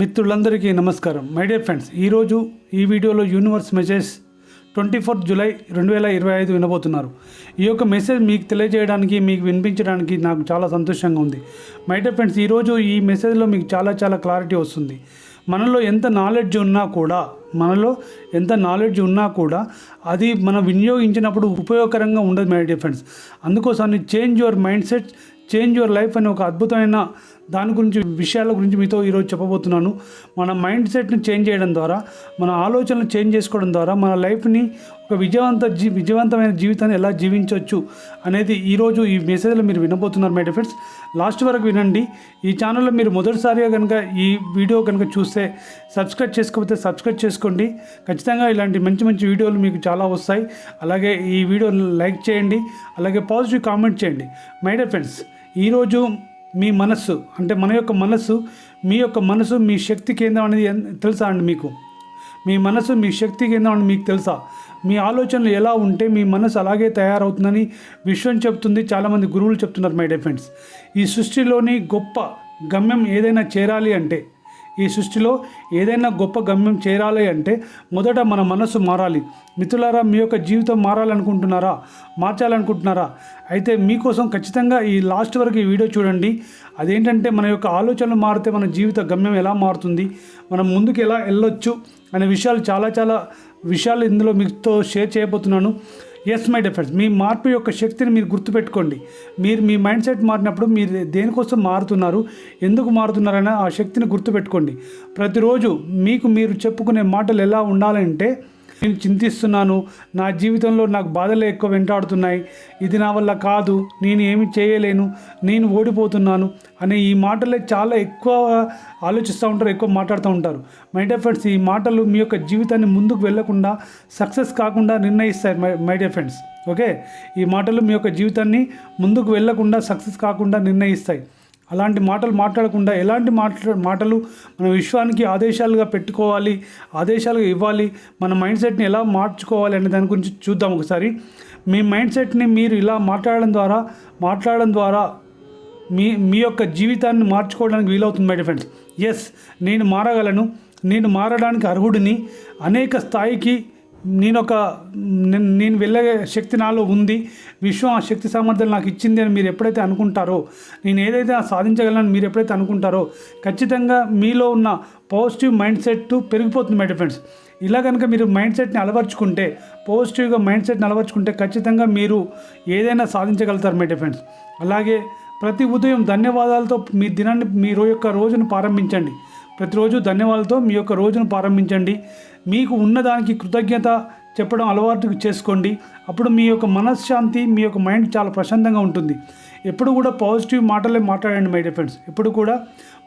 మిత్రులందరికీ నమస్కారం. My dear friends ఈరోజు ఈ వీడియోలో universe message twenty fourth July రెండు వేల ఇరవై ఐదు వినబోతున్నారు. ఈ యొక్క మెసేజ్ మీకు తెలియజేయడానికి మీకు వినిపించడానికి నాకు చాలా సంతోషంగా ఉంది. మై డియర్ ఫ్రెండ్స్ ఈరోజు ఈ మెసేజ్లో మీకు చాలా చాలా క్లారిటీ వస్తుంది. మనలో ఎంత నాలెడ్జ్ ఉన్నా కూడా మనలో ఎంత నాలెడ్జ్ ఉన్నా కూడా అది మనం వినియోగించినప్పుడు ఉపయోగకరంగా ఉండదు my dear friends. అందుకోసాన్ని change your mind set change your life అనే ఒక అద్భుతమైన దాని గురించి విషయాల గురించి మీతో ఈరోజు చెప్పబోతున్నాను. మన మైండ్ సెట్ని చేంజ్ చేయడం ద్వారా మన ఆలోచనలు చేంజ్ చేసుకోవడం ద్వారా మన లైఫ్ని ఒక విజయవంత జీ విజయవంతమైన జీవితాన్ని ఎలా జీవించవచ్చు అనేది ఈరోజు ఈ మెసేజ్లో మీరు వినబోతున్నారు మై ఫ్రెండ్స్ లాస్ట్ వరకు వినండి. ఈ ఛానల్లో మీరు మొదటిసారిగా కనుక ఈ వీడియో కనుక చూస్తే సబ్స్క్రైబ్ చేసుకోకపోతే సబ్స్క్రైబ్ చేసుకోండి. ఖచ్చితంగా ఇలాంటి మంచి మంచి వీడియోలు మీకు చాలా వస్తాయి. అలాగే ఈ వీడియోని లైక్ చేయండి. అలాగే పాజిటివ్ కామెంట్ చేయండి. మై డియర్ ఫ్రెండ్స్ ఈరోజు మీ మనస్సు అంటే మన యొక్క మనస్సు మీ యొక్క మనసు మీ శక్తి కేంద్రం అనేది తెలుసా అండి మీకు? మీ మనసు మీ శక్తి కేంద్రం అని మీకు తెలుసా? మీ ఆలోచనలు ఎలా ఉంటే మీ మనసు అలాగే తయారవుతుందని విశ్వం చెప్తుంది చాలామంది గురువులు చెప్తున్నారు మై డియర్ ఫ్రెండ్స్. ఈ సృష్టిలోని గొప్ప గమ్యం ఏదైనా చేరాలి అంటే ఈ సృష్టిలో ఏదైనా గొప్ప గమ్యం చేరాలి అంటే మొదట మన మనసు మారాలి. మిత్రులారా మీ యొక్క జీవితం మారాలనుకుంటున్నారా? మార్చాలనుకుంటున్నారా? అయితే మీకోసం ఖచ్చితంగా ఈ లాస్ట్ వరకు ఈ వీడియో చూడండి. అదేంటంటే మన యొక్క ఆలోచనలు మారితే మన జీవిత గమ్యం ఎలా మారుతుంది? మనం ముందుకు ఎలా వెళ్ళొచ్చు? అనే విషయాలు చాలా చాలా విషయాలు ఇందులో మీతో షేర్ చేయబోతున్నాను. ఎస్ మై డిఫరెన్స్ మీ మార్పు యొక్క శక్తిని మీరు గుర్తుపెట్టుకోండి. మీరు మీ మైండ్ సెట్ మారినప్పుడు మీరు దేనికోసం మారుతున్నారు ఎందుకు మారుతున్నారని ఆ శక్తిని గుర్తుపెట్టుకోండి. ప్రతిరోజు మీకు మీరు చెప్పుకునే మాటలు ఎలా ఉండాలంటే నేను చింతిస్తున్నాను. నా జీవితంలో నాకు బాధలే ఎక్కువ వెంటాడుతున్నాయి. ఇది నా వల్ల కాదు. నేను ఏమి చేయలేను. నేను ఓడిపోతున్నాను అనే ఈ మాటలే చాలా ఎక్కువ ఆలోచిస్తూ ఉంటారు ఎక్కువ మాట్లాడుతూ ఉంటారు. మై డియర్ ఫ్రెండ్స్ ఈ మాటలు మీ యొక్క జీవితాన్ని ముందుకు వెళ్ళకుండా సక్సెస్ కాకుండా నిర్ణయిస్తాయి my my dear friends okay ఈ మాటలు మీ యొక్క జీవితాన్ని ముందుకు వెళ్ళకుండా సక్సెస్ కాకుండా నిర్ణయిస్తాయి. అలాంటి మాటలు మాట్లాడకుండా ఎలాంటి మాట్లా మాటలు మన విశ్వానికి ఆదేశాలుగా పెట్టుకోవాలి ఆదేశాలుగా ఇవ్వాలి మన మైండ్ సెట్ని ఎలా మార్చుకోవాలి అనే దాని గురించి చూద్దాం ఒకసారి. మీ మైండ్ సెట్ని మీరు ఇలా మాట్లాడడం ద్వారా మాట్లాడడం ద్వారా మీ మీ యొక్క జీవితాన్ని మార్చుకోవడానికి వీలవుతుంది మై ఫ్రెండ్స్ ఎస్ నేను మారగలను. నేను మారడానికి అర్హుడిని. అనేక స్థాయికి నేను ఒక నేను నేను వెళ్ళే శక్తి నాలో ఉంది. విశ్వం ఆ శక్తి సామర్థ్యాలు నాకు ఇచ్చింది అని మీరు ఎప్పుడైతే అనుకుంటారో నేను ఏదైతే సాధించగలను మీరు ఎప్పుడైతే అనుకుంటారో ఖచ్చితంగా మీలో ఉన్న పాజిటివ్ మైండ్ సెట్ పెరిగిపోతుంది మై ఫ్రెండ్స్ ఇలా కనుక మీరు మైండ్ సెట్ని అలవర్చుకుంటే పాజిటివ్గా మైండ్ సెట్ని అలవర్చుకుంటే ఖచ్చితంగా మీరు ఏదైనా సాధించగలుగుతారు మై ఫ్రెండ్స్ అలాగే ప్రతి ఉదయం ధన్యవాదాలతో మీ దినాన్ని మీ యొక్క రోజును ప్రారంభించండి. ప్రతిరోజు ధన్యవాదాలతో మీ యొక్క రోజును ప్రారంభించండి. మీకు ఉన్నదానికి కృతజ్ఞత చెప్పడం అలవాటు చేసుకోండి. అప్పుడు మీ యొక్క మనశ్శాంతి మీ యొక్క మైండ్ చాలా ప్రశాంతంగా ఉంటుంది. ఎప్పుడు కూడా పాజిటివ్ మాటలే మాట్లాడండి మై డియర్ ఫ్రెండ్స్. ఎప్పుడు కూడా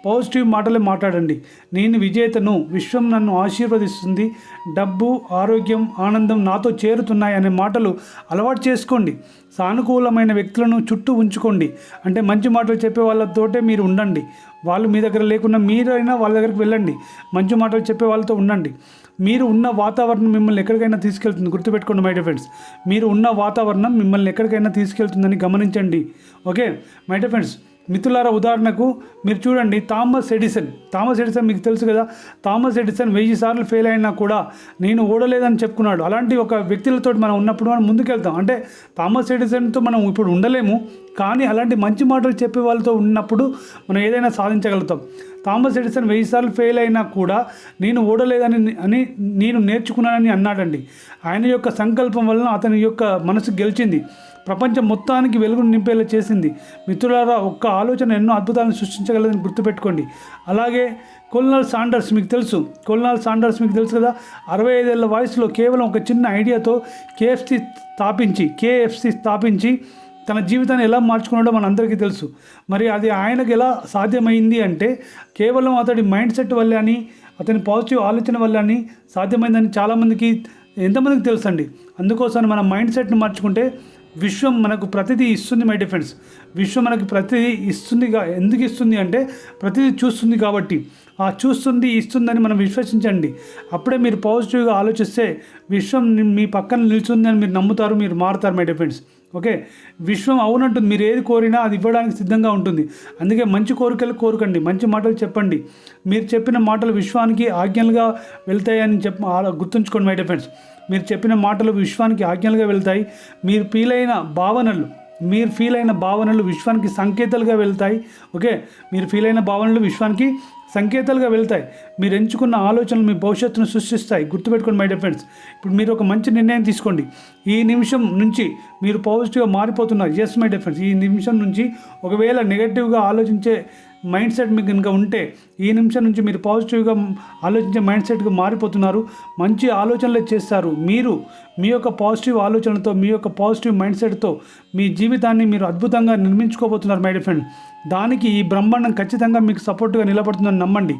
పాజిటివ్ మాటలే మాట్లాడండి. నేను విజేతను విశ్వం నన్ను ఆశీర్వదిస్తుంది. డబ్బు ఆరోగ్యం ఆనందం నాతో చేరుతున్నాయి అనే మాటలు అలవాటు చేసుకోండి. సానుకూలమైన వ్యక్తులను చుట్టూ ఉంచుకోండి. అంటే మంచి మాటలు చెప్పే వాళ్ళతోటే మీరు ఉండండి. వాళ్ళు మీ దగ్గర లేకుండా మీరైనా వాళ్ళ దగ్గరికి వెళ్ళండి. మంచి మాటలు చెప్పే వాళ్ళతో ఉండండి. మీరు ఉన్న వాతావరణం మిమ్మల్ని ఎక్కడికైనా తీసుకెళ్తుంది. గుర్తుపెట్టుకోండి మై డియర్ ఫ్రెండ్స్. మీరు ఉన్న వాతావరణం మిమ్మల్ని ఎక్కడికైనా తీసుకెళ్తుందని గమనించండి. ఓకే? మై డియర్ ఫ్రెండ్స్ మిత్రులారా ఉదాహరణకు మీరు చూడండి థామస్ ఎడిసన్. థామస్ ఎడిసన్ మీకు తెలుసు కదా థామస్ ఎడిసన్ వెయ్యి సార్లు ఫెయిల్ అయినా కూడా నేను ఓడలేదని చెప్పుకున్నాడు. అలాంటి ఒక వ్యక్తులతో మనం ఉన్నప్పుడు మనం ముందుకెళ్తాం. అంటే థామస్ ఎడిసన్తో మనం ఇప్పుడు ఉండలేము కానీ అలాంటి మంచి మాటలు చెప్పే వాళ్ళతో ఉన్నప్పుడు మనం ఏదైనా సాధించగలుగుతాం. థామస్ ఎడిసన్ వెయ్యి సార్లు ఫెయిల్ అయినా కూడా నేను ఓడలేదని అని నేను నేర్చుకున్నానని అన్నాడండి. ఆయన యొక్క సంకల్పం వలన అతని యొక్క మనసు గెలిచింది. ప్రపంచం మొత్తానికి వెలుగును నింపేలా చేసింది. మిత్రులారా ఒక్క ఆలోచన ఎన్నో అద్భుతాలను సృష్టించగలదని గుర్తుపెట్టుకోండి. అలాగే కొల్నాల్ సాండర్స్ మీకు తెలుసు. కొల్నాల్ సాండర్స్ మీకు తెలుసు కదా? అరవై ఐదేళ్ళ వయసులో కేవలం ఒక చిన్న ఐడియాతో కేఎఫ్సి స్థాపించి కేఎఫ్సి స్థాపించి తన జీవితాన్ని ఎలా మార్చుకున్నాడో మనందరికీ తెలుసు. మరి అది ఆయనకు ఎలా సాధ్యమైంది అంటే కేవలం అతడి మైండ్ సెట్ వల్ల అని అతని పాజిటివ్ ఆలోచన వల్ల అని సాధ్యమైందని చాలామందికి ఎంతమందికి తెలుసండి. అందుకోసం మన మైండ్ సెట్ని మార్చుకుంటే విశ్వం మనకు ప్రతిదీ ఇస్తుంది మై డిఫెండ్స్ విశ్వం మనకు ప్రతిదీ ఇస్తుంది ఎందుకు ఇస్తుంది అంటే ప్రతిదీ చూస్తుంది కాబట్టి. ఆ చూస్తుంది ఇస్తుందని మనం విశ్వసించండి. అప్పుడే మీరు పాజిటివ్గా ఆలోచిస్తే విశ్వం మీ పక్కన నిల్చుంది అని మీరు నమ్ముతారు మీరు మారుతారు మై డిఫెండ్స్ ఓకే? విశ్వం అవునంటుంది మీరు ఏది కోరినా అది ఇవ్వడానికి సిద్ధంగా ఉంటుంది. అందుకే మంచి కోరికలు కోరుకండి మంచి మాటలు చెప్పండి. మీరు చెప్పిన మాటలు విశ్వానికి ఆజ్ఞలుగా వెళ్తాయని చెప్ప గుర్తుంచుకోండి మై డిఫెండ్స్ మీరు చెప్పిన మాటలు విశ్వానికి ఆజ్ఞలుగా వెళ్తాయి. మీరు ఫీల్ అయిన భావనలు మీరు ఫీల్ అయిన భావనలు విశ్వానికి సంకేతాలుగా వెళ్తాయి. ఓకే? మీరు ఫీల్ అయిన భావనలు విశ్వానికి సంకేతాలుగా వెళ్తాయి. మీరు ఎంచుకున్న ఆలోచనలు మీ భవిష్యత్తును సృష్టిస్తాయి. గుర్తుపెట్టుకోండి మై డియర్ ఫ్రెండ్స్. ఇప్పుడు మీరు ఒక మంచి నిర్ణయం తీసుకోండి. ఈ నిమిషం నుంచి మీరు పాజిటివ్గా మారిపోతున్నారు. ఎస్ మై డియర్ ఫ్రెండ్స్ ఈ నిమిషం నుంచి ఒకవేళ నెగటివ్గా ఆలోచించే మైండ్ సెట్ మీకు కనుక ఉంటే ఈ నిమిషం నుంచి మీరు పాజిటివ్గా ఆలోచించే మైండ్ సెట్గా మారిపోతున్నారు. మంచి ఆలోచనలు చేస్తారు. మీరు మీ యొక్క పాజిటివ్ ఆలోచనలతో మీ యొక్క పాజిటివ్ మైండ్ సెట్తో మీ జీవితాన్ని మీరు అద్భుతంగా నిర్మించుకోబోతున్నారు మై ఫ్రెండ్ దానికి ఈ బ్రహ్మాండం ఖచ్చితంగా మీకు సపోర్ట్గా నిలబడుతుందని నమ్మండి.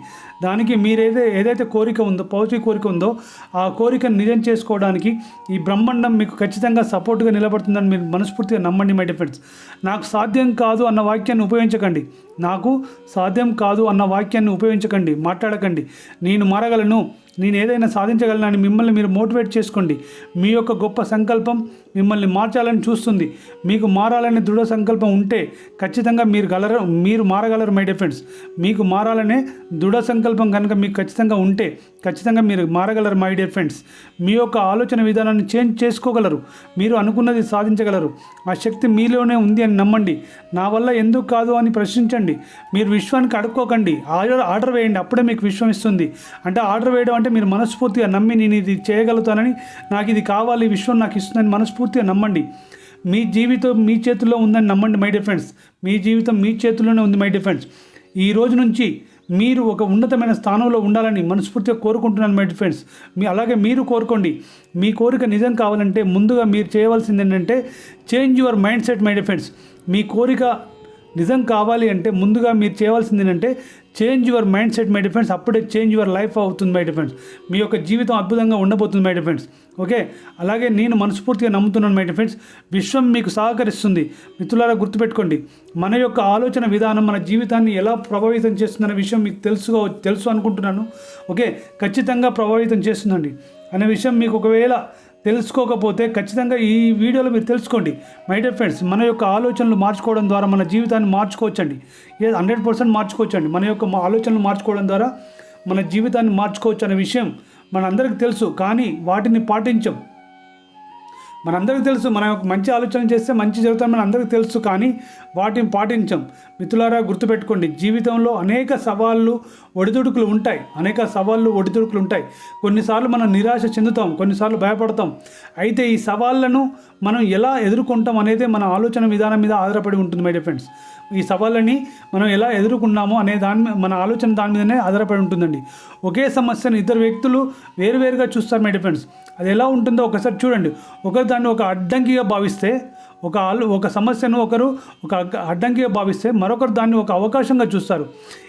దానికి మీరు ఏదైతే కోరిక ఉందో పాజిటివ్ కోరిక ఉందో ఆ కోరికను నిజం చేసుకోవడానికి ఈ బ్రహ్మాండం మీకు ఖచ్చితంగా సపోర్ట్గా నిలబడుతుందని మీరు మనస్ఫూర్తిగా నమ్మండి మై ఫ్రెండ్స్ నాకు సాధ్యం కాదు అన్న వాక్యాన్ని ఉపయోగించకండి. నాకు సాధ్యం కాదు అన్న వాక్యాన్ని ఉపయోగించకండి మాట్లాడకండి. నేను మారగలను. నేను ఏదైనా సాధించగలనని మిమ్మల్ని మీరు మోటివేట్ చేసుకోండి. మీ యొక్క గొప్ప సంకల్పం మిమ్మల్ని మార్చాలని చూస్తుంది. మీకు మారాలనే దృఢ సంకల్పం ఉంటే ఖచ్చితంగా మీరు గలరు మీరు మారగలరు మై డిఫెండ్స్ మీకు మారాలనే దృఢ సంకల్పం కనుక మీకు ఖచ్చితంగా ఉంటే ఖచ్చితంగా మీరు మారగలరు మై డియర్ ఫ్రెండ్స్ మీ యొక్క ఆలోచన విధానాన్ని చేంజ్ చేసుకోగలరు. మీరు అనుకున్నది సాధించగలరు. ఆ శక్తి మీలోనే ఉంది అని నమ్మండి. నా వల్ల ఎందుకు కాదు అని ప్రశ్నించండి. మీరు విశ్వానికి అడుక్కోకండి. ఆర్డర్ ఆర్డర్ వేయండి. అప్పుడే మీకు విశ్వం ఇస్తుంది. అంటే ఆర్డర్ వేయడం అంటే మీరు మనస్ఫూర్తిగా నమ్మి నేను ఇది చేయగలుగుతానని నాకు ఇది కావాలి విశ్వం నాకు ఇస్తుందని మనస్ఫూర్తిగా నమ్మండి. మీ జీవితం మీ చేతుల్లో ఉందని నమ్మండి మై డిఫెండ్స్ మీ జీవితం మీ చేతుల్లోనే ఉంది మై డిఫెండ్స్ ఈ రోజు నుంచి మీరు ఒక ఉన్నతమైన స్థానంలో ఉండాలని మనస్ఫూర్తిగా కోరుకుంటున్నాను మై ఫ్రెండ్స్ మీ అలాగే మీరు కోరుకోండి. మీ కోరిక నిజం కావాలంటే ముందుగా మీరు చేయవలసింది ఏంటంటే change your mind set my friends మీ కోరిక నిజం కావాలి అంటే ముందుగా మీరు చేయవలసింది ఏంటంటే change your mind set my dear friends అప్పుడే చేంజ్ యువర్ లైఫ్ అవుతుంది మై డిఫెండ్స్ మీ యొక్క జీవితం అద్భుతంగా ఉండబోతుంది మై డిఫెండ్స్ ఓకే అలాగే నేను మనస్ఫూర్తిగా నమ్ముతున్నాను మై డిఫెండ్స్ విశ్వం మీకు సహకరిస్తుంది. మిత్రులారా గుర్తుపెట్టుకోండి. మన యొక్క ఆలోచన విధానం మన జీవితాన్ని ఎలా ప్రభావితం చేస్తుందనే విషయం మీకు తెలుసుకో తెలుసు అనుకుంటున్నాను. ఓకే ఖచ్చితంగా ప్రభావితం చేస్తుందండి. అనే విషయం మీకు ఒకవేళ తెలుసుకోకపోతే ఖచ్చితంగా ఈ వీడియోలో మీరు తెలుసుకోండి. మై డియర్ ఫ్రెండ్స్ మన యొక్క ఆలోచనలు మార్చుకోవడం ద్వారా మన జీవితాన్ని మార్చుకోవచ్చండి. ఏ హండ్రెడ్ పర్సెంట్ మార్చుకోవచ్చండి. మన యొక్క ఆలోచనలు మార్చుకోవడం ద్వారా మన జీవితాన్ని మార్చుకోవచ్చు అనే విషయం మనందరికీ తెలుసు. కానీ వాటిని పాటించం. మనందరికీ తెలుసు మనం మంచి ఆలోచన చేస్తే మంచి జరుగుతుంది మన అందరికీ తెలుసు కానీ వాటిని పాటించం. మిత్రులారా గుర్తుపెట్టుకోండి జీవితంలో అనేక సవాళ్ళు ఒడిదుడుకులు ఉంటాయి. అనేక సవాళ్ళు ఒడిదుడుకులు ఉంటాయి. కొన్నిసార్లు మనం నిరాశ చెందుతాం కొన్నిసార్లు భయపడతాం. అయితే ఈ సవాళ్ళను మనం ఎలా ఎదుర్కొంటాం అనేది మన ఆలోచన విధానం మీద ఆధారపడి ఉంటుంది మై ఫ్రెండ్స్ ఈ సవాళ్ళని మనం ఎలా ఎదుర్కొన్నామో అనే దాని మీద మన ఆలోచన దాని మీదనే ఆధారపడి ఉంటుందండి. ఒకే సమస్యను ఇద్దరు వ్యక్తులు వేరువేరుగా చూస్తారు మై ఫ్రెండ్స్ అది ఎలా ఉంటుందో ఒకసారి చూడండి. ఒకరు దాన్ని ఒక అడ్డంకిగా భావిస్తే ఒక ఒక సమస్యను ఒకరు ఒక అడ్డంకిగా భావిస్తే మరొకరు దాన్ని ఒక అవకాశంగా చూస్తారు.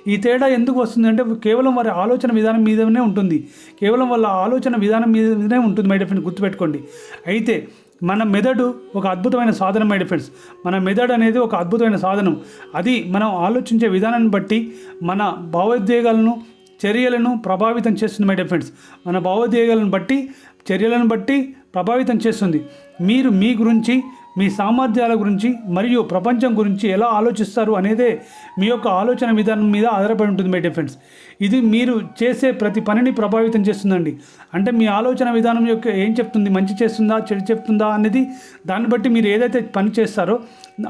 ఈ తేడా ఎందుకు వస్తుంది అంటే కేవలం వారి ఆలోచన విధానం మీదనే ఉంటుంది. కేవలం వాళ్ళ ఆలోచన విధానం మీదనే ఉంటుంది మై డిఫెండ్ గుర్తుపెట్టుకోండి. అయితే మన మెదడు ఒక అద్భుతమైన సాధనం మై డిఫెండ్స్ మన మెదడు అనేది ఒక అద్భుతమైన సాధనం. అది మనం ఆలోచించే విధానాన్ని బట్టి మన భావోద్వేగాలను చర్యలను ప్రభావితం చేస్తుంది మై ఫ్రెండ్స్ మన భావోద్వేగాలను బట్టి చర్యలను బట్టి ప్రభావితం చేస్తుంది. మీరు మీ గురించి మీ సామర్థ్యాల గురించి మరియు ప్రపంచం గురించి ఎలా ఆలోచిస్తారు అనేదే మీ యొక్క ఆలోచన విధానం మీద ఆధారపడి ఉంటుంది మై డిఫెన్స్ ఇది మీరు చేసే ప్రతి పనిని ప్రభావితం చేస్తుందండి. అంటే మీ ఆలోచన విధానం యొక్క ఏం చెప్తుంది మంచి చేస్తుందా చెడు చెప్తుందా అనేది దాన్ని బట్టి మీరు ఏదైతే పని చేస్తారో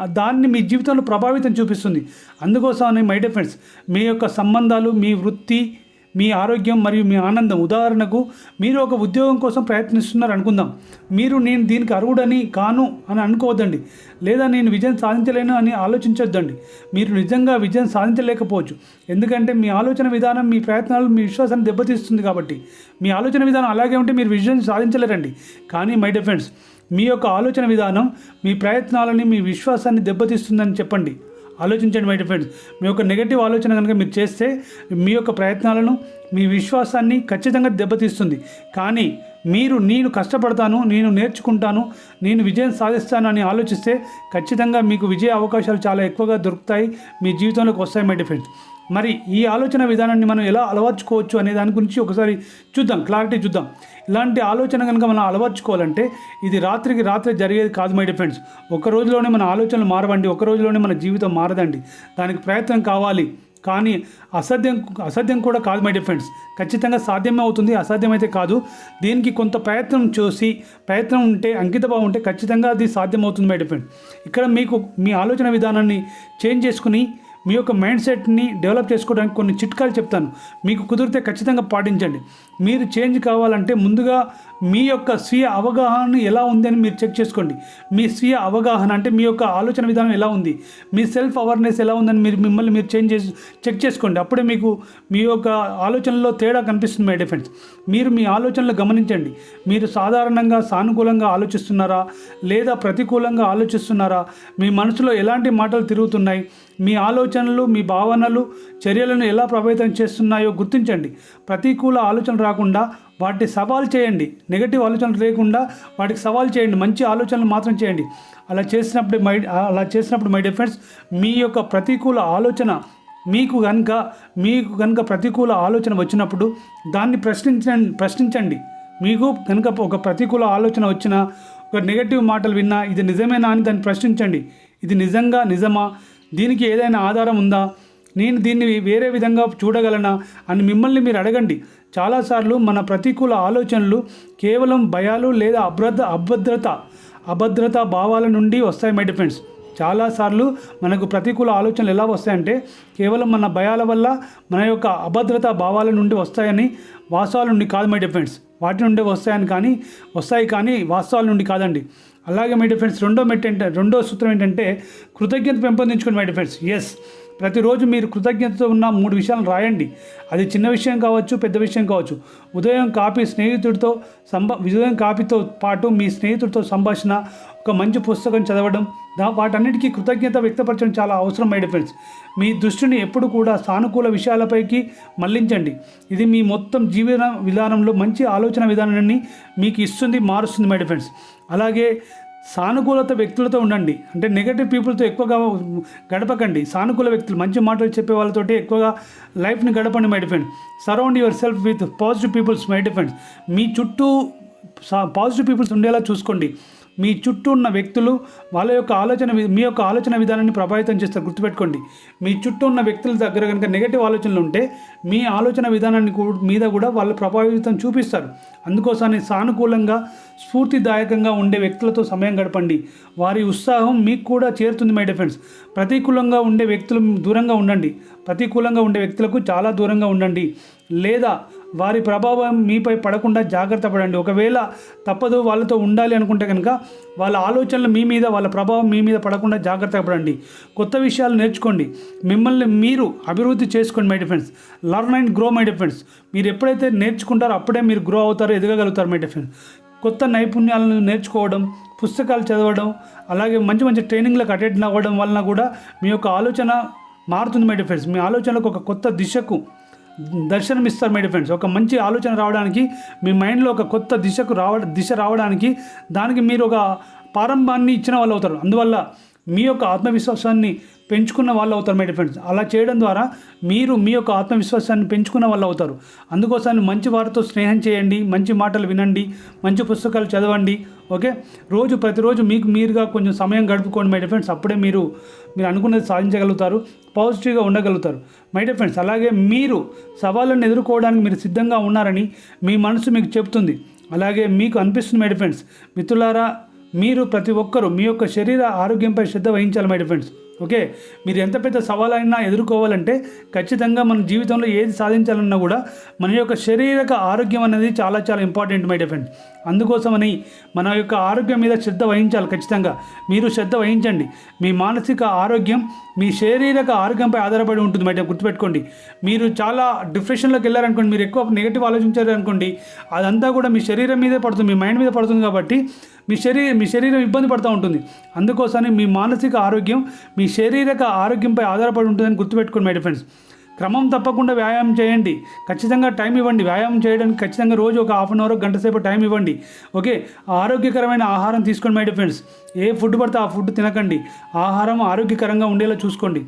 దాన్ని మీ జీవితంలో ప్రభావితం చూపిస్తుంది. అందుకోసం మై డిఫెన్స్ మీ యొక్క సంబంధాలు మీ వృత్తి మీ ఆరోగ్యం మరియు మీ ఆనందం. ఉదాహరణకు మీరు ఒక ఉద్యోగం కోసం ప్రయత్నిస్తున్నారు అనుకుందాం. మీరు నేను దీనికి అర్హుడని కాను అని అనుకోవద్దండి. లేదా నేను విజయం సాధించలేను అని ఆలోచించొద్దండి. మీరు నిజంగా విజయం సాధించలేకపోవచ్చు. ఎందుకంటే మీ ఆలోచన విధానం మీ ప్రయత్నాలు మీ విశ్వాసాన్ని దెబ్బతీస్తుంది కాబట్టి. మీ ఆలోచన విధానం అలాగే ఉంటే మీరు విజయం సాధించలేరండి. కానీ మై డిఫెండ్స్ మీ యొక్క ఆలోచన విధానం మీ ప్రయత్నాలని మీ విశ్వాసాన్ని దెబ్బతీస్తుందని చెప్పండి. ఆలోచించండి మై ఫ్రెండ్స్ మీ యొక్క నెగటివ్ ఆలోచన కనుక మీరు చేస్తే మీ యొక్క ప్రయత్నాలను మీ విశ్వాసాన్ని ఖచ్చితంగా దెబ్బతీస్తుంది. కానీ మీరు నేను కష్టపడతాను నేను నేర్చుకుంటాను నేను విజయం సాధిస్తాను అని ఆలోచిస్తే ఖచ్చితంగా మీకు విజయ అవకాశాలు చాలా ఎక్కువగా దొరుకుతాయి. మీ జీవితంలోకి వస్తాయి మై ఫ్రెండ్స్ మరి ఈ ఆలోచన విధానాన్ని మనం ఎలా అలవర్చుకోవచ్చు అనే దాని గురించి ఒకసారి చూద్దాం క్లారిటీ చూద్దాం. ఇలాంటి ఆలోచన కనుక మనం అలవర్చుకోవాలంటే ఇది రాత్రికి రాత్రి జరిగేది కాదు మై డిఫెండ్స్ ఒక రోజులోనే మన ఆలోచనలు మారవండి ఒక రోజులోనే మన జీవితం మారదండి. దానికి ప్రయత్నం కావాలి. కానీ అసాధ్యం అసాధ్యం కూడా కాదు మై డిఫెండ్స్ ఖచ్చితంగా సాధ్యమే అవుతుంది అసాధ్యమైతే కాదు. దీనికి కొంత ప్రయత్నం చూసి ప్రయత్నం ఉంటే అంకిత భావం ఉంటే ఖచ్చితంగా అది సాధ్యమవుతుంది మై డిఫెండ్ ఇక్కడ మీకు మీ ఆలోచన విధానాన్ని చేంజ్ చేసుకుని మీ యొక్క మైండ్ సెట్ని డెవలప్ చేసుకోవడానికి కొన్ని చిట్కాలు చెప్తాను. మీకు కుదిరితే ఖచ్చితంగా పాటించండి. మీరు చేంజ్ కావాలంటే ముందుగా మీ యొక్క స్వీయ అవగాహన ఎలా ఉంది అని మీరు చెక్ చేసుకోండి. మీ స్వీయ అవగాహన అంటే మీ యొక్క ఆలోచన విధానం ఎలా ఉంది? మీ సెల్ఫ్ అవేర్నెస్ ఎలా ఉందని మీరు మిమ్మల్ని మీరు చేంజ్ చేసి చెక్ చేసుకోండి. అప్పుడే మీకు మీ యొక్క ఆలోచనలో తేడా కనిపిస్తుంది మై డిఫెండ్స్ మీరు మీ ఆలోచనలు గమనించండి. మీరు సాధారణంగా సానుకూలంగా ఆలోచిస్తున్నారా? లేదా ప్రతికూలంగా ఆలోచిస్తున్నారా? మీ మనసులో ఎలాంటి మాటలు తిరుగుతున్నాయి? మీ ఆలోచనలు మీ భావనలు చర్యలను ఎలా ప్రభావితం చేస్తున్నాయో గుర్తించండి. ప్రతికూల ఆలోచన రాకుండా వాటిని సవాల్ చేయండి. నెగటివ్ ఆలోచనలు లేకుండా వాటికి సవాల్ చేయండి. మంచి ఆలోచనలు మాత్రం చేయండి. అలా చేసినప్పుడు మై అలా చేసినప్పుడు మై డిఫెండ్స్ మీ యొక్క ప్రతికూల ఆలోచన మీకు కనుక మీకు కనుక ప్రతికూల ఆలోచన వచ్చినప్పుడు దాన్ని ప్రశ్నించండి ప్రశ్నించండి. మీకు కనుక ఒక ప్రతికూల ఆలోచన వచ్చినా ఒక నెగటివ్ మాటలు విన్నా ఇది నిజమేనా అని దాన్ని ప్రశ్నించండి. ఇది నిజంగా నిజమా? దీనికి ఏదైనా ఆధారం ఉందా? నేను దీన్ని వేరే విధంగా చూడగలనా? అని మిమ్మల్ని మీరు అడగండి. చాలాసార్లు మన ప్రతికూల ఆలోచనలు కేవలం భయాలు లేదా అభద్రత అభద్రత అభద్రత భావాల నుండి వస్తాయి మై డిఫెండ్స్ చాలాసార్లు మనకు ప్రతికూల ఆలోచనలు ఎలా వస్తాయంటే కేవలం మన భయాల వల్ల మన యొక్క అభద్రత భావాల నుండి వస్తాయని వాస్తవాల నుండి కాదు మై డిఫెండ్స్ వాటి నుండి వస్తాయని కానీ వస్తాయి కానీ వాస్తవాల నుండి కాదండి. అలాగే మై డిఫెండ్స్ రెండో మెట్ ఏంటంటే రెండో సూత్రం ఏంటంటే కృతజ్ఞత పెంపొందించుకుని మై డిఫెండ్స్ ఎస్ ప్రతిరోజు మీరు కృతజ్ఞతతో ఉన్న మూడు విషయాలు రాయండి. అది చిన్న విషయం కావచ్చు పెద్ద విషయం కావచ్చు. ఉదయం కాపీ స్నేహితుడితో సంభా ఉదయం కాపీతో పాటు మీ స్నేహితుడితో సంభాషణ ఒక మంచి పుస్తకం చదవడం దా వాటన్నిటికీ కృతజ్ఞత వ్యక్తపరచడం చాలా అవసరం మై ఫ్రెండ్స్ మీ దృష్టిని ఎప్పుడు కూడా సానుకూల విషయాలపైకి మళ్ళించండి. ఇది మీ మొత్తం జీవన విధానంలో మంచి ఆలోచన విధానాన్ని మీకు ఇస్తుంది మారుస్తుంది మై ఫ్రెండ్స్ అలాగే సానుకూలత వ్యక్తులతో ఉండండి. అంటే నెగటివ్ పీపుల్తో ఎక్కువగా గడపకండి. సానుకూల వ్యక్తులు మంచి మాటలు చెప్పే వాళ్ళతోటి ఎక్కువగా లైఫ్ని గడపండి my dear friend surround yourself with positive peoples my dear friend మీ చుట్టూ పాజిటివ్ పీపుల్స్ ఉండేలా చూసుకోండి. మీ చుట్టూ ఉన్న వ్యక్తులు వాళ్ళ యొక్క ఆలోచన వి- మీ యొక్క ఆలోచన విధానాన్ని ప్రభావితం చేస్తారు. గుర్తుపెట్టుకోండి. మీ చుట్టూ ఉన్న వ్యక్తుల దగ్గర కనుక నెగటివ్ ఆలోచనలు ఉంటే మీ ఆలోచన విధానాన్ని మీద కూడా వాళ్ళు ప్రభావితం చూపిస్తారు. అందుకోసమని సానుకూలంగా స్ఫూర్తిదాయకంగా ఉండే వ్యక్తులతో సమయం గడపండి. వారి ఉత్సాహం మీకు కూడా చేరుతుంది మై డిఫెండ్స్ ప్రతికూలంగా ఉండే వ్యక్తులు దూరంగా ఉండండి. ప్రతికూలంగా ఉండే వ్యక్తులకు చాలా దూరంగా ఉండండి. లేదా వారి ప్రభావం మీపై పడకుండా జాగ్రత్త పడండి. ఒకవేళ తప్పదు వాళ్ళతో ఉండాలి అనుకుంటే కనుక వాళ్ళ ఆలోచనలు మీ మీద వాళ్ళ ప్రభావం మీ మీద పడకుండా జాగ్రత్త పడండి. కొత్త విషయాలు నేర్చుకోండి. మిమ్మల్ని మీరు అభివృద్ధి చేసుకోండి my dear friends learn and grow my dear friends మీరు ఎప్పుడైతే నేర్చుకుంటారో అప్పుడే మీరు గ్రో అవుతారో ఎదగగలుగుతారు మై డిఫెన్స్ కొత్త నైపుణ్యాలను నేర్చుకోవడం పుస్తకాలు చదవడం అలాగే మంచి మంచి ట్రైనింగ్లకు అటెండ్ అవ్వడం వలన కూడా మీ యొక్క ఆలోచన మారుతుంది మై డిఫెన్స్ మీ ఆలోచనలకు ఒక కొత్త దిశకు దర్శనం ఇస్తారు మై ఫ్రెండ్స్ ఒక మంచి ఆలోచన రావడానికి మీ మైండ్లో ఒక కొత్త దిశకు రావ దిశ రావడానికి దానికి మీరు ఒక ప్రారంభాన్ని ఇచ్చిన వాళ్ళు అవుతారు. అందువల్ల మీ యొక్క ఆత్మవిశ్వాసాన్ని పెంచుకున్న వాళ్ళు అవుతారు మై ఫ్రెండ్స్ అలా చేయడం ద్వారా మీరు మీ యొక్క ఆత్మవిశ్వాసాన్ని పెంచుకున్న వాళ్ళు అవుతారు. అందుకోసం మంచి వారితో స్నేహం చేయండి మంచి మాటలు వినండి మంచి పుస్తకాలు చదవండి ఓకే? రోజు ప్రతిరోజు మీకు మీరుగా కొంచెం సమయం గడుపుకోండి మై ఫ్రెండ్స్ అప్పుడే మీరు మీరు అనుకున్నది సాధించగలుగుతారు పాజిటివ్గా ఉండగలుగుతారు. మై ఫ్రెండ్స్ అలాగే మీరు సవాళ్ళను ఎదుర్కోవడానికి మీరు సిద్ధంగా ఉన్నారని మీ మనసు మీకు చెప్తుంది. అలాగే మీకు అనిపిస్తుంది మై ఫ్రెండ్స్ మిత్రులారా మీరు ప్రతి ఒక్కరూ మీ యొక్క శరీర ఆరోగ్యంపై శ్రద్ధ వహించాలి మై డిఫెండ్స్ ఓకే? మీరు ఎంత పెద్ద సవాలైనా ఎదుర్కోవాలంటే ఖచ్చితంగా మన జీవితంలో ఏది సాధించాలన్నా కూడా మన యొక్క శారీరక ఆరోగ్యం అనేది చాలా చాలా ఇంపార్టెంట్ మై డిఫెండ్ అందుకోసమని మన యొక్క ఆరోగ్యం మీద శ్రద్ధ వహించాలి ఖచ్చితంగా. మీరు శ్రద్ధ వహించండి. మీ మానసిక ఆరోగ్యం మీ శారీరక ఆరోగ్యంపై ఆధారపడి ఉంటుంది మేడం గుర్తుపెట్టుకోండి. మీరు చాలా డిప్రెషన్లోకి వెళ్ళారనుకోండి మీరు ఎక్కువ నెగిటివ్ ఆలోచించారు అనుకోండి అదంతా కూడా మీ శరీరం మీదే పడుతుంది మీ మైండ్ మీద పడుతుంది కాబట్టి మీ శరీరం మీ శరీరం ఇబ్బంది పడుతూ ఉంటుంది. అందుకోసమని మీ మానసిక ఆరోగ్యం మీ శారీరక ఆరోగ్యంపై ఆధారపడి ఉంటుందని గుర్తుపెట్టుకోండి మై ఫ్రెండ్స్ క్రమం తప్పకుండా వ్యాయామం చేయండి. ఖచ్చితంగా టైం ఇవ్వండి. వ్యాయామం చేయడానికి ఖచ్చితంగా రోజు ఒక హాఫ్ అన్ అవర్ గంట సేపు టైం ఇవ్వండి. ఓకే? ఆరోగ్యకరమైన ఆహారం తీసుకోండి మై ఫ్రెండ్స్ ఏ ఫుడ్ పడితే ఆ ఫుడ్ తినకండి. ఆహారం ఆరోగ్యకరంగా ఉండేలా చూసుకోండి.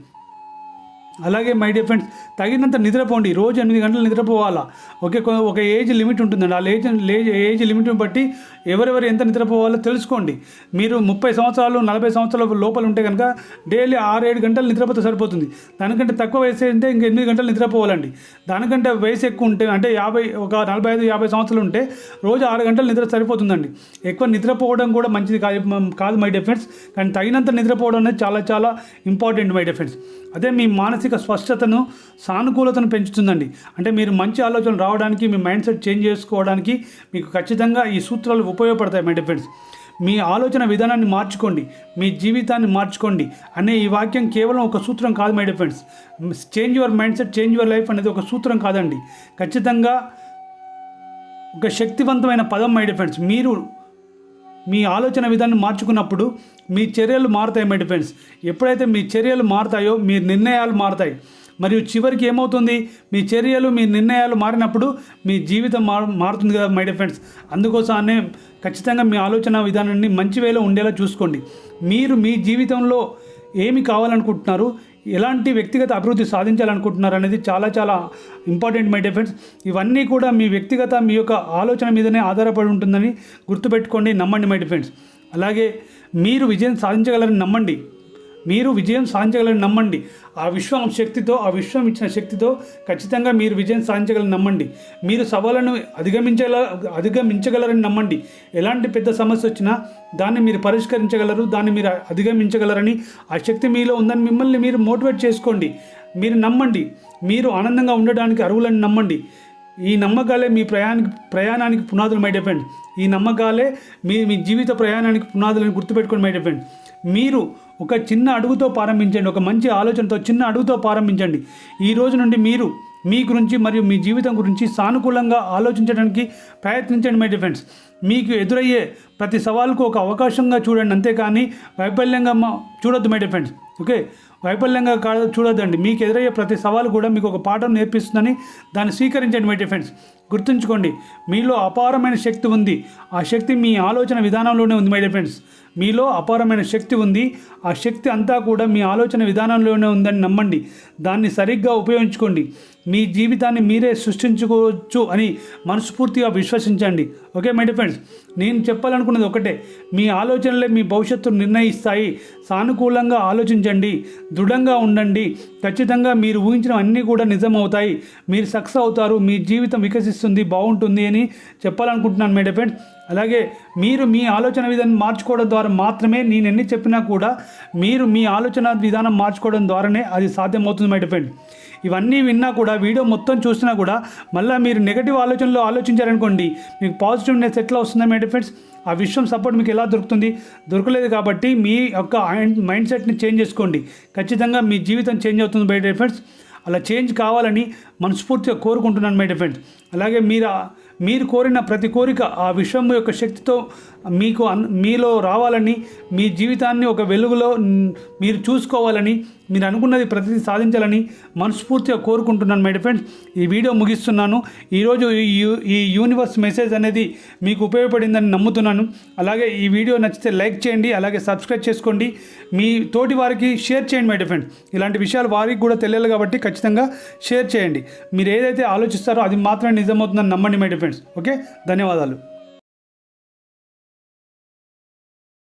అలాగే మై డియర్ ఫ్రెండ్స్ తగినంత నిద్రపోండి. రోజు ఎనిమిది గంటలు నిద్రపోవాలా? ఓకే ఒక ఏజ్ లిమిట్ ఉంటుందండి. ఆ ఏజ్ ఏజ్ లిమిట్ని బట్టి ఎవరెవరు ఎంత నిద్రపోవాలో తెలుసుకోండి. మీరు ముప్పై సంవత్సరాలు నలభై సంవత్సరాల లోపల ఉంటే కనుక డైలీ ఆరు ఏడు గంటలు నిద్రపోతే సరిపోతుంది. దానికంటే తక్కువ వయసు అంటే ఇంక ఎనిమిది గంటలు నిద్రపోవాలండి. దానికంటే వయసు ఎక్కువ ఉంటే అంటే యాభై ఒక నలభై ఐదు యాభై సంవత్సరాలు ఉంటే రోజు ఆరు గంటలు నిద్ర సరిపోతుందండి. ఎక్కువ నిద్రపోవడం కూడా మంచిది కాదు కాదు మై డియర్ ఫ్రెండ్స్ కానీ తగినంత నిద్రపోవడం అనేది చాలా చాలా ఇంపార్టెంట్ మై డియర్ ఫ్రెండ్స్ అదే మీ మానసిక స్పష్టతను సానుకూలతను పెంచుతుందండి. అంటే మీరు మంచి ఆలోచనలు రావడానికి మీ మైండ్ సెట్ చేంజ్ చేసుకోవడానికి మీకు ఖచ్చితంగా ఈ సూత్రాలు ఉపయోగపడతాయి మై డిఫెండ్స్ మీ ఆలోచన విధానాన్ని మార్చుకోండి మీ జీవితాన్ని మార్చుకోండి అనే ఈ వాక్యం కేవలం ఒక సూత్రం కాదు my defends change your mindset change your life అనేది ఒక సూత్రం కాదండి. ఖచ్చితంగా ఒక శక్తివంతమైన పదం మై డిఫెండ్స్ మీరు మీ ఆలోచన విధానం మార్చుకున్నప్పుడు మీ చర్యలు మారుతాయి మై డిఫెండ్స్ ఎప్పుడైతే మీ చర్యలు మారుతాయో మీ నిర్ణయాలు మారుతాయి. మరియు చివరికి ఏమవుతుంది? మీ చర్యలు మీ నిర్ణయాలు మారినప్పుడు మీ జీవితం మారు మారుతుంది కదా మై ఫ్రెండ్స్ అందుకోసమనే ఖచ్చితంగా మీ ఆలోచన విధానాన్ని మంచి వేలో ఉండేలా చూసుకోండి. మీరు మీ జీవితంలో ఏమి కావాలనుకుంటున్నారు? ఎలాంటి వ్యక్తిగత అభివృద్ధి సాధించాలనుకుంటున్నారు అనేది చాలా చాలా ఇంపార్టెంట్ మై డిఫెన్స్ ఇవన్నీ కూడా మీ వ్యక్తిగత మీ యొక్క ఆలోచన మీదనే ఆధారపడి ఉంటుందని గుర్తుపెట్టుకోండి నమ్మండి మై డిఫెన్స్ అలాగే మీరు విజయం సాధించగలరని నమ్మండి. మీరు విజయం సాధించగలని నమ్మండి. ఆ విశ్వం శక్తితో ఆ విశ్వం ఇచ్చిన శక్తితో ఖచ్చితంగా మీరు విజయం సాధించగలని నమ్మండి. మీరు సవాళ్ళను అధిగమించగల అధిగమించగలరని నమ్మండి. ఎలాంటి పెద్ద సమస్య వచ్చినా దాన్ని మీరు పరిష్కరించగలరు దాన్ని మీరు అధిగమించగలరని ఆ శక్తి మీలో ఉందని మిమ్మల్ని మీరు మోటివేట్ చేసుకోండి. మీరు నమ్మండి. మీరు ఆనందంగా ఉండడానికి అరువులని నమ్మండి. ఈ నమ్మకాలే మీ ప్రయాణానికి ప్రయాణానికి పునాదులు మై డిపెండ్ ఈ నమ్మకాలే మీ మీ జీవిత ప్రయాణానికి పునాదులను గుర్తుపెట్టుకొని మై డిపెండ్ మీరు ఒక చిన్న అడుగుతో ప్రారంభించండి. ఒక మంచి ఆలోచనతో చిన్న అడుగుతో ప్రారంభించండి. ఈ రోజు నుండి మీరు మీ గురించి మరియు మీ జీవితం గురించి సానుకూలంగా ఆలోచించడానికి ప్రయత్నించండి మై డిఫెండ్స్ మీకు ఎదురయ్యే ప్రతి సవాల్కు ఒక అవకాశంగా చూడండి. అంతేకాని వైఫల్యంగా మా చూడొద్దు మై డిఫెండ్స్ ఓకే వైఫల్యంగా కాదు చూడొద్దండి. మీకు ఎదురయ్యే ప్రతి సవాలు కూడా మీకు ఒక పాఠం నేర్పిస్తుందని దాన్ని స్వీకరించండి మై డిఫెండ్స్ గుర్తుంచుకోండి మీలో అపారమైన శక్తి ఉంది. ఆ శక్తి మీ ఆలోచన విధానంలోనే ఉంది మై డిఫెండ్స్ మీలో అపారమైన శక్తి ఉంది. ఆ శక్తి అంతా కూడా మీ ఆలోచన విధానంలోనే ఉందని నమ్మండి. దాన్ని సరిగ్గా ఉపయోగించుకోండి. మీ జీవితాన్ని మీరే సృష్టించుకోవచ్చు అని మనస్ఫూర్తిగా విశ్వసించండి. ఓకే మై ఫ్రెండ్స్ నేను చెప్పాలనుకున్నది ఒకటే. మీ ఆలోచనలే మీ భవిష్యత్తును నిర్ణయిస్తాయి. సానుకూలంగా ఆలోచించండి. దృఢంగా ఉండండి. ఖచ్చితంగా మీరు ఊహించిన అన్నీ కూడా నిజమవుతాయి. మీరు సక్సెస్ అవుతారు. మీ జీవితం వికసిస్తుంది బాగుంటుంది అని చెప్పాలనుకుంటున్నాను మై ఫ్రెండ్స్ అలాగే మీరు మీ ఆలోచన విధానం మార్చుకోవడం ద్వారా మాత్రమే నేను ఎన్ని చెప్పినా కూడా మీరు మీ ఆలోచన విధానం మార్చుకోవడం ద్వారానే అది సాధ్యమవుతుంది మై డిఫెండ్ ఇవన్నీ విన్నా కూడా వీడియో మొత్తం చూసినా కూడా మళ్ళీ మీరు నెగటివ్ ఆలోచనలో ఆలోచించారనుకోండి మీకు పాజిటివ్నెస్ ఎట్లా వస్తుందో మై డిఫెండ్స్ ఆ విషయం సపోర్ట్ మీకు ఎలా దొరుకుతుంది? దొరకలేదు కాబట్టి మీ యొక్క మైండ్ సెట్ని చేంజ్ చేసుకోండి. ఖచ్చితంగా మీ జీవితం చేంజ్ అవుతుంది మై డిఫెండ్స్ అలా చేంజ్ కావాలని మనస్ఫూర్తిగా కోరుకుంటున్నాను మై డిఫెండ్స్ అలాగే మీరు మీరు కోరిన ప్రతి కోరిక ఆ విశ్వం యొక్క శక్తితో మీకు అన్- మీలో రావాలని మీ జీవితాన్ని ఒక వెలుగులో మీరు చూసుకోవాలని మీరు అనుకున్నది ప్రతిదీ సాధించాలని మనస్ఫూర్తిగా కోరుకుంటున్నాను మై ఫ్రెండ్స్ ఈ వీడియో ముగిస్తున్నాను. ఈరోజు ఈ ఈ యూనివర్స్ మెసేజ్ అనేది మీకు ఉపయోగపడిందని నమ్ముతున్నాను. అలాగే ఈ వీడియో నచ్చితే లైక్ చేయండి అలాగే సబ్స్క్రైబ్ చేసుకోండి. మీ తోటి వారికి షేర్ చేయండి మై ఫ్రెండ్స్ ఇలాంటి విషయాలు వారికి కూడా తెలియాలి కాబట్టి ఖచ్చితంగా షేర్ చేయండి. మీరు ఏదైతే ఆలోచిస్తారో అది మాత్రమే నిజమవుతుందని నమ్మండి మై ఫ్రెండ్స్ ఓకే ధన్యవాదాలు.